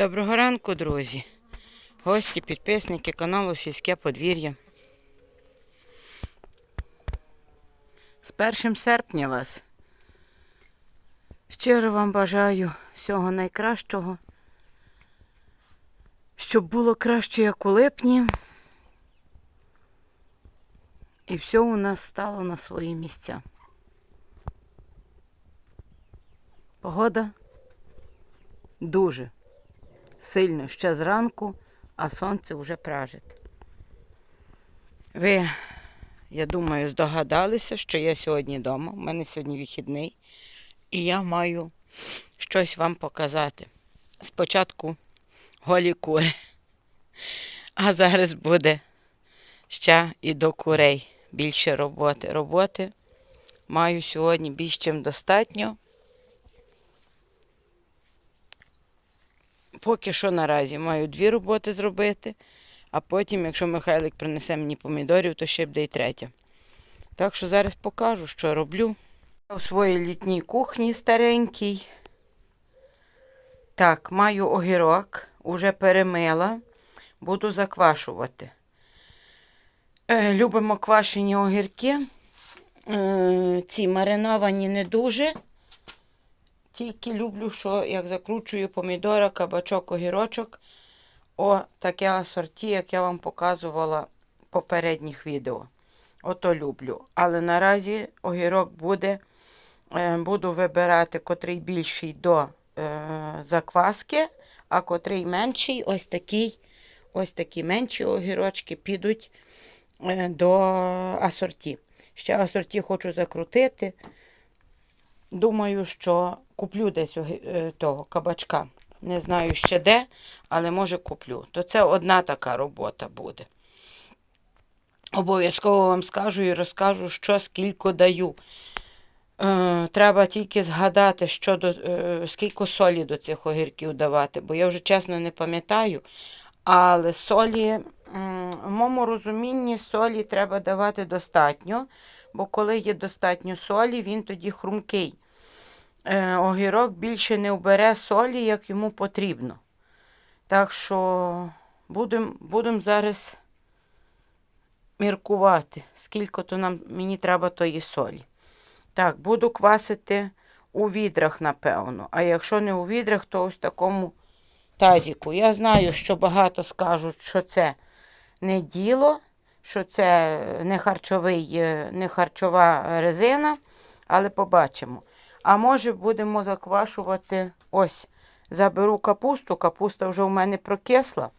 Доброго ранку, друзі. Гості, підписники каналу Сільське подвір'я. З 1 серпня вас. Щиро вам бажаю всього найкращого. Щоб було краще, як у липні. І все у нас стало на свої місця. Погода дуже сильно ще зранку, а сонце вже пражить. Ви, я думаю, здогадалися, що я сьогодні вдома. У мене сьогодні вихідний, і я маю щось вам показати. Спочатку голі кури, а зараз буде ще і до курей більше роботи. Роботи маю сьогодні більш чим достатньо. Поки що наразі маю дві роботи зробити, а потім, якщо Михайлик принесе мені помідорів, то ще буде й третя. Так що зараз покажу, що роблю. У своїй літній кухні старенькій. Так, маю огірок, уже перемила, буду заквашувати. Е, любимо квашені огірки. Е, ці мариновані не дуже. Тільки люблю, що як закручую помідора, кабачок, огірочок. О, таке асорті, як я вам показувала в попередніх відео. Ото люблю. Але наразі огірок буде, е, буду вибирати, котрий більший до е, закваски, а котрий менший, ось такий, ось такі менші огірочки підуть е, до асорті. Ще асорті хочу закрутити. Думаю, що куплю десь огі- е, того кабачка. Не знаю ще де, але може куплю. То це одна така робота буде. Обов'язково вам скажу і розкажу, що скільки даю. Е, треба тільки згадати, що до, е, скільки солі до цих огірків давати, бо я вже чесно не пам'ятаю. Але солі, м, в моєму розумінні, солі треба давати достатньо, бо коли є достатньо солі, він тоді хрумкий. Е, огірок більше не вбере солі, як йому потрібно. Так що будемо будем зараз міркувати, скільки то нам мені треба тої солі. Так, буду квасити у відрах, напевно. А якщо не у відрах, то ось такому тазіку. Я знаю, що багато скажуть, що це не діло, що це не, харчовий, е, не харчова резина, але побачимо. А може будемо заквашувати ось. Заберу капусту, капуста вже у мене прокисла.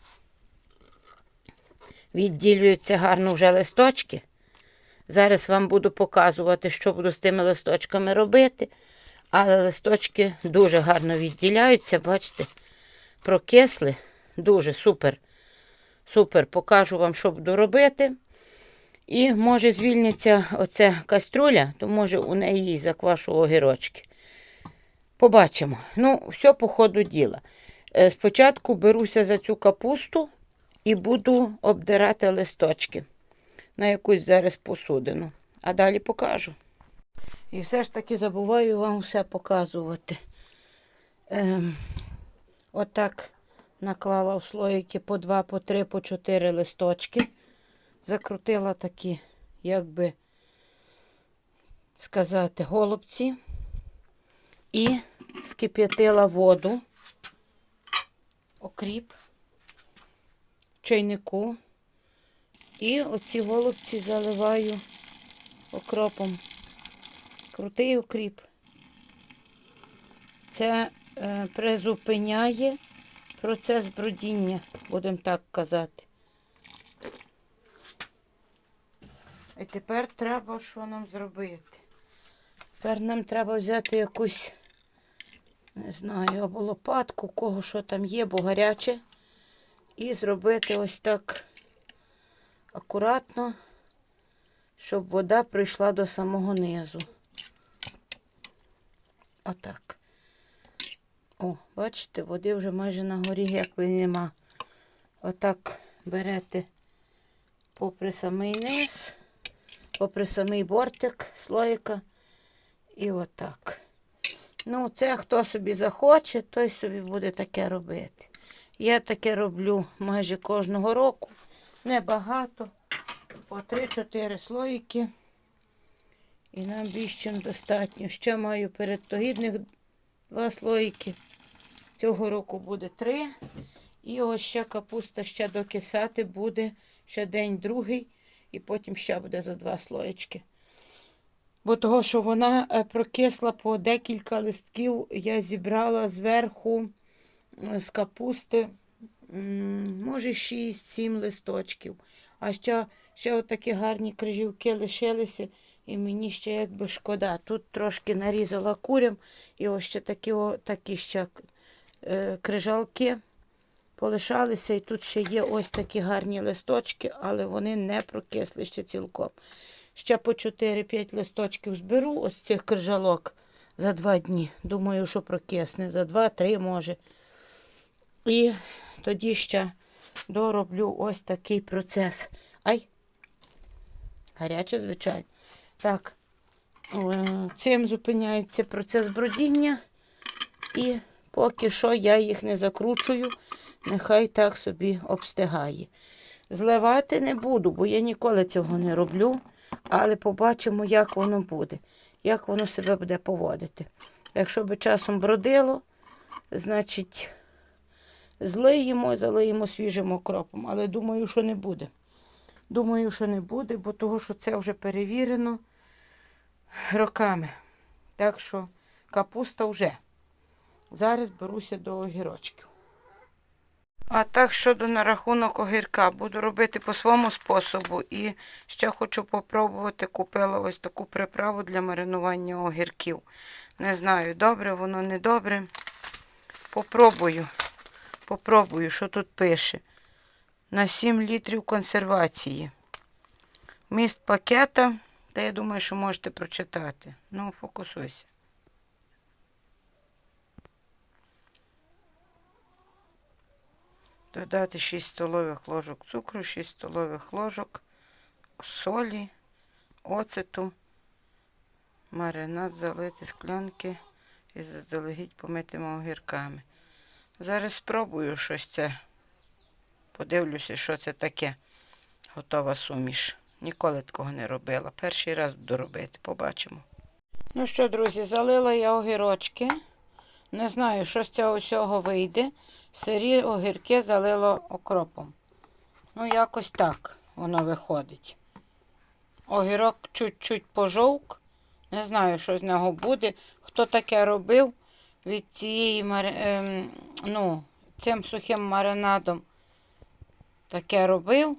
Відділюються гарно вже листочки. Зараз вам буду показувати, що буду з тими листочками робити. Але листочки дуже гарно відділяються, бачите, прокисли. Дуже супер. Супер. Покажу вам, що буду робити. І може звільниться оця каструля, то може у неї заквашу огірочки. Побачимо. Ну, все по ходу діла. Е, Спочатку беруся за цю капусту і буду обдирати листочки на якусь зараз посудину. А далі покажу. І все ж таки забуваю вам все показувати. Ем, отак наклала в слоїки по два, по три, по чотири листочки. Закрутила такі, як би сказати, голубці. І скип'ятила воду, окріп чайнику. І оці голубці заливаю окропом. Крутий окріп. Це е, призупиняє процес бродіння, будемо так казати. І тепер треба що нам зробити? Тепер нам треба взяти якусь, не знаю, або лопатку, кого що там є, бо гаряче. І зробити ось так акуратно, щоб вода прийшла до самого низу. Отак. О, бачите, води вже майже на горі, як би нема. Отак берете попри самий низ, попри самий бортик слоїка. І отак. Ну, це хто собі захоче, той собі буде таке робити. Я таке роблю майже кожного року. Небагато. По 3-4 слоїки. І нам більш чим достатньо. Ще маю передтогідних два слоїки. Цього року буде три. І ось ще капуста ще докисати буде ще день другий, і потім ще буде за два слоєчки. Бо того, що вона е, прокисла по декілька листків, я зібрала зверху е, з капусти, може, 6-7 листочків. А ще, ще отакі гарні крижівки лишилися, і мені ще якби шкода. Тут трошки нарізала курям, і ось ще такі, такі ще е, крижалки полишалися, і тут ще є ось такі гарні листочки, але вони не прокисли ще цілком. Ще по 4-5 листочків зберу ось цих крижалок за два дні. Думаю, що прокисне, за 2-3 може. І тоді ще дороблю ось такий процес. Ай! Гаряче, звичайно. Так, е, цим зупиняється процес бродіння. І поки що я їх не закручую, нехай так собі обстигає. Зливати не буду, бо я ніколи цього не роблю, але побачимо, як воно буде, як воно себе буде поводити. Якщо би часом бродило, значить злиємо, залиємо свіжим окропом, але думаю, що не буде. Думаю, що не буде, бо того, що це вже перевірено роками. Так що капуста вже. Зараз беруся до огірочків. А так щодо на рахунок огірка, буду робити по своєму способу. І ще хочу попробувати. Купила ось таку приправу для маринування огірків. Не знаю, добре воно не добре. Попробую. Попробую, що тут пише. На 7 літрів консервації. Міст пакета. Та я думаю, що можете прочитати. Ну, фокусуйся. Додати 6 столових ложок цукру, 6 столових ложок солі, оцету, маринад залити склянки і заздалегідь помитими огірками. Зараз спробую щось це. Подивлюся, що це таке. Готова суміш. Ніколи такого не робила. Перший раз буду робити, побачимо. Ну що, друзі, залила я огірочки. Не знаю, що з цього всього вийде. Сирі огірки залило окропом. Ну, якось так воно виходить. Огірок чуть-чуть пожовк. Не знаю, що з нього буде. Хто таке робив від цієї ем, ну, цим сухим маринадом таке робив.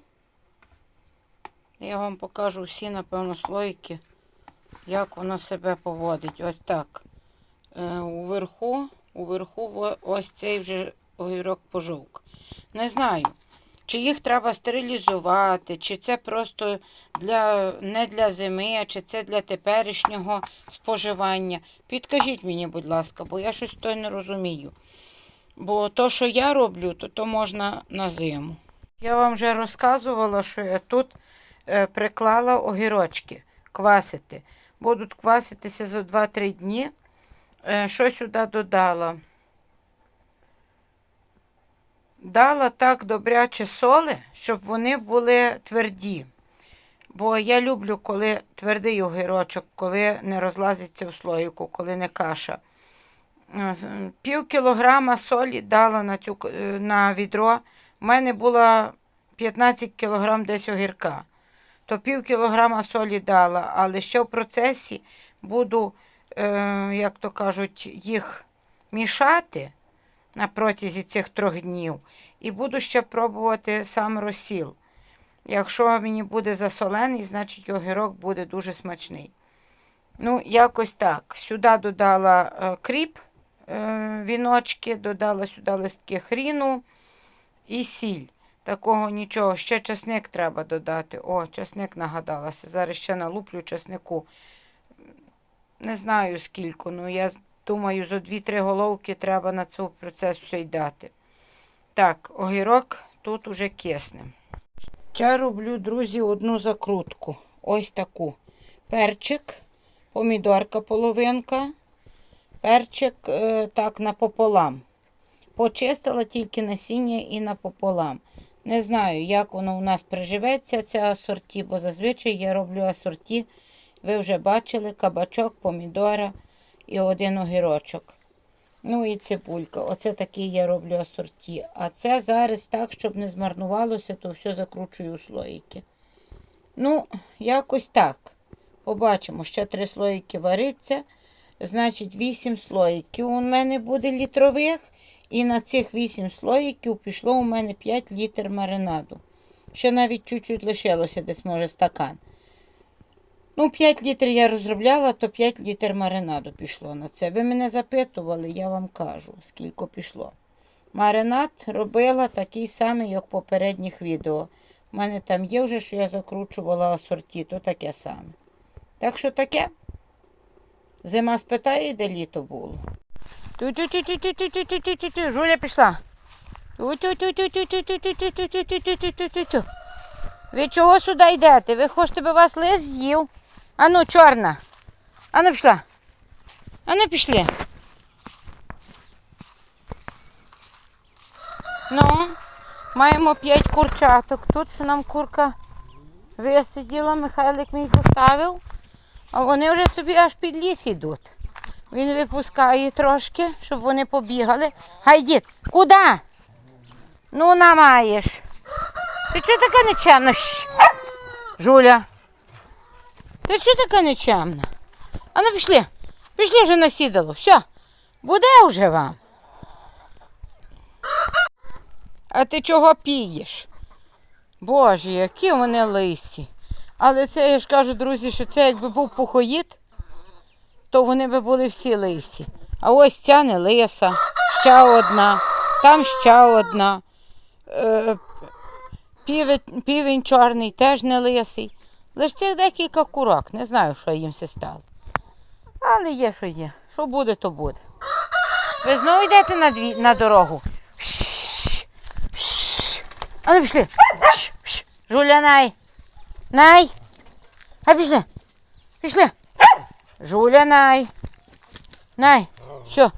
Я вам покажу всі, напевно, слойки, як воно себе поводить. Ось так. Е, уверху, уверху ось цей вже огірок пожовк. Не знаю, чи їх треба стерилізувати, чи це просто для, не для зими, чи це для теперішнього споживання. Підкажіть мені, будь ласка, бо я щось то не розумію. Бо то, що я роблю, то то можна на зиму. Я вам вже розказувала, що я тут е, приклала огірочки квасити. Будуть кваситися за 2-3 дні. Е, що сюди додала? Дала так добряче соли, щоб вони були тверді. Бо я люблю, коли твердий огірочок, коли не розлазиться в слоїку, коли не каша. Е, Пів кілограма солі дала на, цю, е, на відро. У мене було 15 кілограм десь огірка. То пів кілограма солі дала, але ще в процесі буду, е, як то кажуть, їх мішати на протязі цих трьох днів. І буду ще пробувати сам розсіл. Якщо мені буде засолений, значить огірок буде дуже смачний. Ну, якось так. Сюди додала е, кріп, е, віночки, додала сюди листки хріну і сіль. Такого нічого. Ще часник треба додати. О, часник нагадалася. Зараз ще налуплю часнику. Не знаю скільки, ну я думаю, за 2-3 головки треба на цей процес все й дати. Так, огірок тут уже кисне. Я роблю, друзі, одну закрутку. Ось таку. Перчик, помідорка половинка, перчик е, так напополам. Почистила тільки насіння і напополам. Не знаю, як воно у нас приживеться, ця асорті, бо зазвичай я роблю асорті. Ви вже бачили кабачок, помідора і один огірочок. Ну і цибулька. Оце такий я роблю асорті. А це зараз так, щоб не змарнувалося, то все закручую у слоїки. Ну, якось так. Побачимо, ще три слоїки вариться. Значить, 8 слоїків у мене буде літрових. І на цих 8 слоїків пішло у мене 5 літр маринаду. Ще навіть чуть-чуть лишилося десь, може, стакан. Ну, 5 літрів я розробляла, то 5 літр маринаду пішло на це. Ви мене запитували, я вам кажу, скільки пішло. Маринад робила такий самий, як в попередніх відео. У мене там є вже, що я закручувала асорті, то таке саме. Так що таке? Зима спитає, де літо було. Ту-ту-ту-ту-ту-ту-ту-ту-ту-ту. Жуля пішла. Ту-ту-ту-ту-ту-ту-ту-ту-ту-ту-ту-ту. Ви чого сюди йдете? Ви хочете, би вас лис з'їв? Ану, чорна. Ану пішла. Ану пішли. Ну, маємо п'ять курчаток. Тут що нам курка висиділа, Михайлик мій поставив. А вони вже собі аж під ліс йдуть. Він випускає трошки, щоб вони побігали. Дід, куди? Ну, намаєш. Ти чого така нечемна? Жуля. Ти чого така нечемна? А ну пішли. Пішли вже насідало. Все. Буде вже вам. А ти чого пієш? Боже, які вони лисі. Але це я ж кажу, друзі, що це якби був пухоїд, то вони би були всі лисі. А ось ця не лиса, ще одна, там ще одна. Е, півень, півень чорний теж не лисий. Лише цих декілька курок, не знаю, що їм все стало. Але є, що є. Що буде, то буде. Ви знову йдете на, дві, на дорогу. А ну пішли. Жуля, най. Най. А пішли. Пішли. Жуля, най. Най. Все.